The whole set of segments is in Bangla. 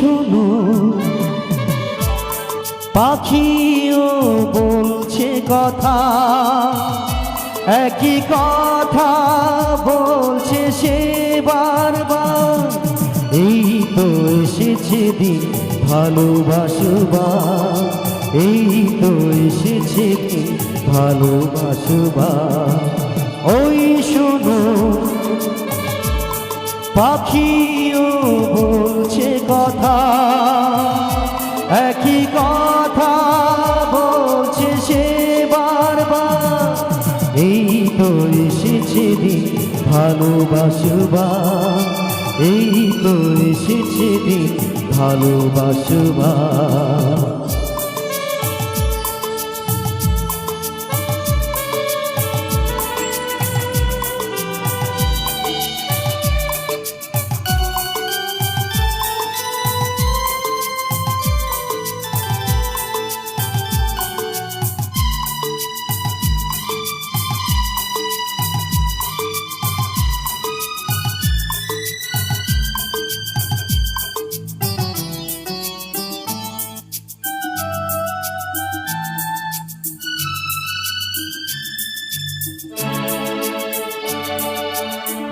শোনো। পাখিও বলছে কথা, একই কথা বলছে সে বারবার। এই তো এসেছে দিন ভালোবাসবা এই তো এসেছে দিন ভালোবাসবা ওই শোনো, পাখিও ভালোবাসবা এই তো এসেছে দিন ভালোবাসবা।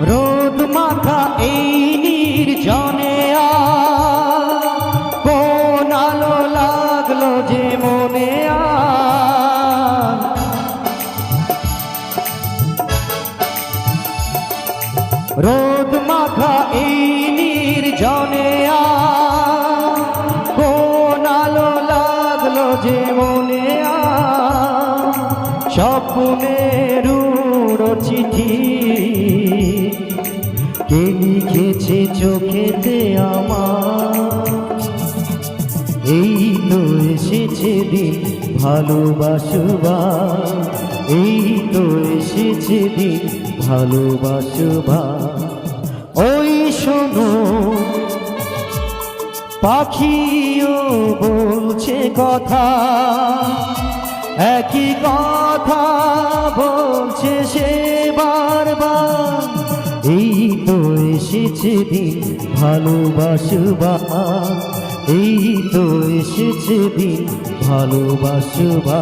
রোদ মাথা এই নির্জনে কোন আলো লাগল যে মনে রোদ মাথা এই নির্জনে কোন আলো লাগল যে মনে আর। লিখেছে চোখেতে আমার। এই তো এসেছে দিন ভালোবাসবা এই তো এসেছে দিন ভালোবাসবা ওই শোনো, পাখিও বলছে কথা, একই কথা বলছে সে এসেছে দিন ভালোবাসবা এই তো এসেছে দিন ভালোবাসবা।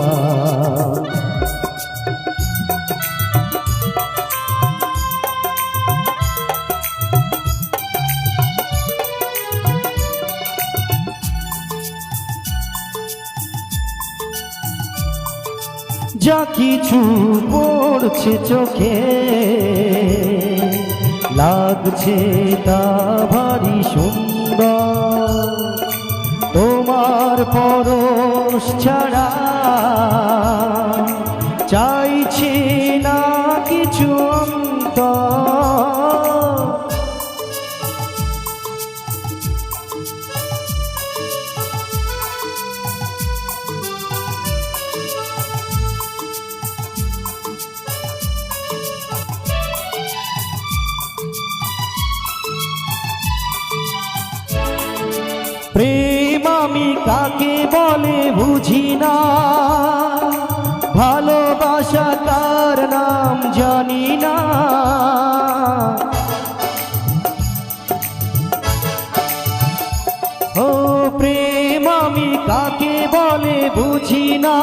যা কিছু পড়ছে চোখে লাগছে তা ভারী সুন্দর। তোমার পরশ ছাড়া কাকে বলে বুঝি না। ভালোবাসা কার নাম জানি না। ও প্রেম আমি কাকে বলে বুঝি না।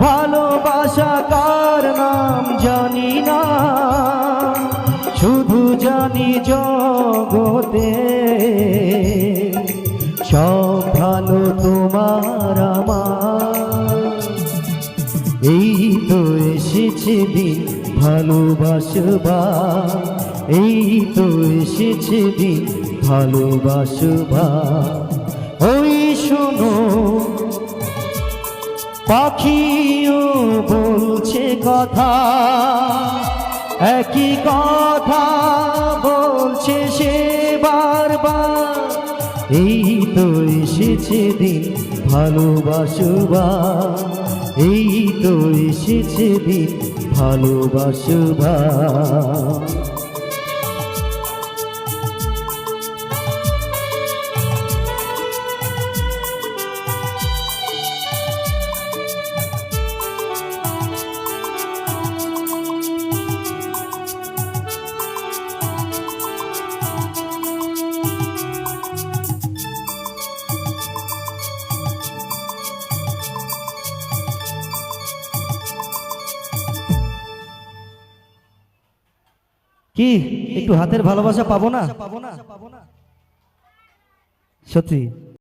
ভালোবাসা কার নাম জানি না। শুধু জানি জগতে। সব ভালো তোমার আমার। এই তো এসেছে দিন ভালোবাসবা। এই তো এসেছে দিন ভালোবাসবা। ওই শোনো, পাখিও বলছে কথা। একই কথা তো এসেছে দিন ভালোবাসবা এই তো এসেছে দিন ভালোবাসবা কি? একটু হাতের ভালোবাসা পাবো না? সত্যি।